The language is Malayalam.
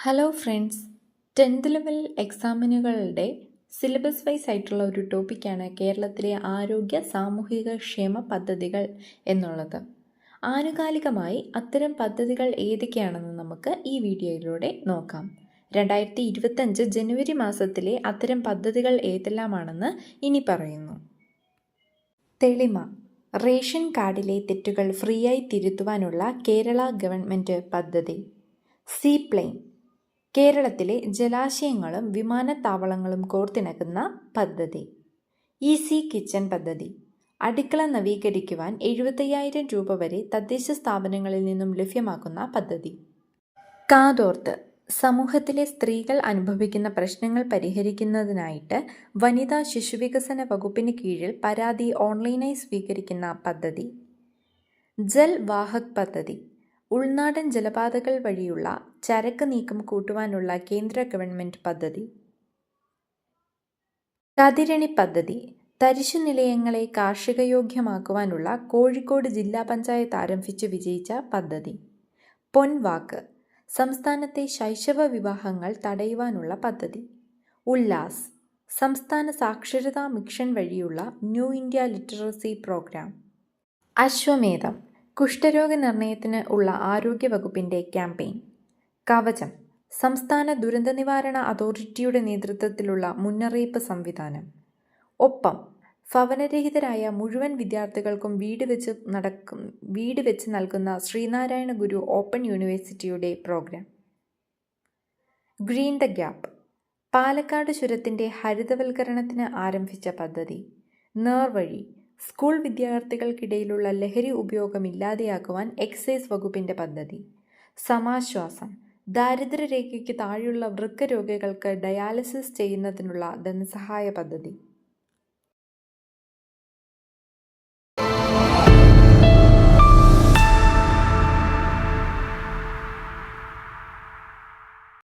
ഹലോ ഫ്രണ്ട്സ് ടെൻത്ത് ലെവൽ എക്സാമിനുകളുടെ സിലബസ് വൈസ് ആയിട്ടുള്ള ഒരു ടോപ്പിക്കാണ് കേരളത്തിലെ ആരോഗ്യ സാമൂഹിക ക്ഷേമ പദ്ധതികൾ എന്നുള്ളത്. ആനുകാലികമായി അത്തരം പദ്ധതികൾ ഏതൊക്കെയാണെന്ന് നമുക്ക് ഈ വീഡിയോയിലൂടെ നോക്കാം. രണ്ടായിരത്തി ഇരുപത്തഞ്ച് ജനുവരി മാസത്തിലെ അത്തരം പദ്ധതികൾ ഏതെല്ലാമാണെന്ന് ഇനി പറയുന്നു. തെളിമ. റേഷൻ കാർഡിലെ തെറ്റുകൾ ഫ്രീയായി തിരുത്തുവാനുള്ള കേരള ഗവൺമെന്റ് പദ്ധതി. Sea plane. കേരളത്തിലെ ജലാശയങ്ങളും വിമാനത്താവളങ്ങളും കോർത്തിണക്കുന്ന പദ്ധതി. ഈസി കിച്ചൺ പദ്ധതി. അടുക്കള നവീകരിക്കുവാൻ എഴുപത്തയ്യായിരം രൂപ വരെ തദ്ദേശ സ്ഥാപനങ്ങളിൽ നിന്നും ലഭ്യമാക്കുന്ന പദ്ധതി. കാതോർത്ത്. സമൂഹത്തിലെ സ്ത്രീകൾ അനുഭവിക്കുന്ന പ്രശ്നങ്ങൾ പരിഹരിക്കുന്നതിനായിട്ട് വനിതാ ശിശുവികസന വകുപ്പിന് കീഴിൽ പരാതി ഓൺലൈനായി സ്വീകരിക്കുന്ന പദ്ധതി. ജൽ വാഹക് പദ്ധതി. ഉൾനാടൻ ജലപാതകൾ വഴിയുള്ള ചരക്ക് നീക്കം കൂട്ടുവാനുള്ള കേന്ദ്ര ഗവൺമെന്റ് പദ്ധതി. കതിരണി പദ്ധതി തരിശു നിലയങ്ങളെ കാർഷികയോഗ്യമാക്കുവാനുള്ള കോഴിക്കോട് ജില്ലാ പഞ്ചായത്ത് ആരംഭിച്ചു വിജയിച്ച പദ്ധതി. പൊൻവാക്ക് സംസ്ഥാനത്തെ ശൈശവ വിവാഹങ്ങൾ തടയുവാനുള്ള പദ്ധതി. ഉല്ലാസ് സംസ്ഥാന സാക്ഷരതാ മിഷൻ വഴിയുള്ള ന്യൂ ഇന്ത്യ ലിറ്ററസി പ്രോഗ്രാം. അശ്വമേധം കുഷ്ഠരോഗ നിർണയത്തിന് ഉള്ള ആരോഗ്യ വകുപ്പിന്റെ ക്യാമ്പയിൻ. കവചം. സംസ്ഥാന ദുരന്ത നിവാരണ അതോറിറ്റിയുടെ നേതൃത്വത്തിലുള്ള മുന്നറിയിപ്പ് സംവിധാനം. ഒപ്പം ഭവനരഹിതരായ മുഴുവൻ വിദ്യാർത്ഥികൾക്കും വീട് വെച്ച് നടക്കും വീട് വെച്ച് നൽകുന്ന ശ്രീനാരായണ ഗുരു ഓപ്പൺ യൂണിവേഴ്സിറ്റിയുടെ programme. Green the gap. Palakkad ചുരത്തിന്റെ ഹരിതവൽക്കരണത്തിന് ആരംഭിച്ച പദ്ധതി. നേർവഴി. സ്കൂൾ വിദ്യാർത്ഥികൾക്കിടയിലുള്ള ലഹരി ഉപയോഗം ഇല്ലാതെയാക്കുവാൻ എക്സൈസ് വകുപ്പിന്റെ പദ്ധതി. സമാശ്വാസം. ദാരിദ്ര്യരേഖയ്ക്ക് താഴെയുള്ള വൃക്ക രോഗികൾക്ക് ഡയാലിസിസ് ചെയ്യുന്നതിനുള്ള ധനസഹായ പദ്ധതി.